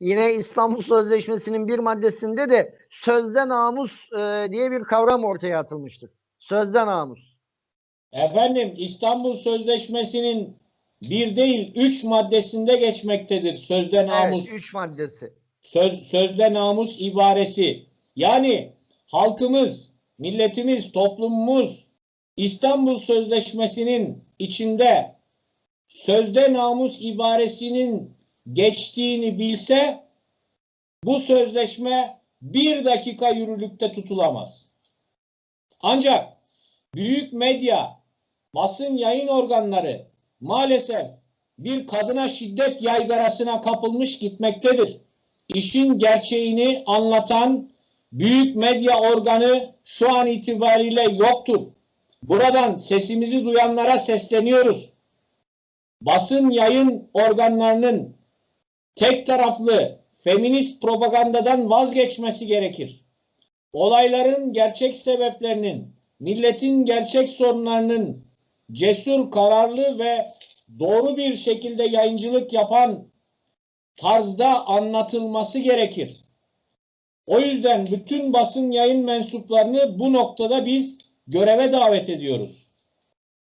Yine İstanbul Sözleşmesi'nin bir maddesinde de sözde namus e, diye bir kavram ortaya atılmıştır. Sözde namus. Efendim İstanbul Sözleşmesi'nin bir değil üç maddesinde geçmektedir sözde namus. Evet, üç maddesi. söz, sözde namus ibaresi. Yani halkımız, milletimiz, toplumumuz İstanbul Sözleşmesi'nin içinde sözde namus ibaresinin geçtiğini bilse bu sözleşme bir dakika yürürlükte tutulamaz. Ancak büyük medya, basın yayın organları maalesef bir kadına şiddet yaygarasına kapılmış gitmektedir işin gerçeğini anlatan büyük medya organı şu an itibariyle yoktur. Buradan sesimizi duyanlara sesleniyoruz. Basın yayın organlarının tek taraflı feminist propagandadan vazgeçmesi gerekir. Olayların gerçek sebeplerinin, milletin gerçek sorunlarının cesur, kararlı ve doğru bir şekilde yayıncılık yapan tarzda anlatılması gerekir. O yüzden bütün basın yayın mensuplarını bu noktada biz göreve davet ediyoruz.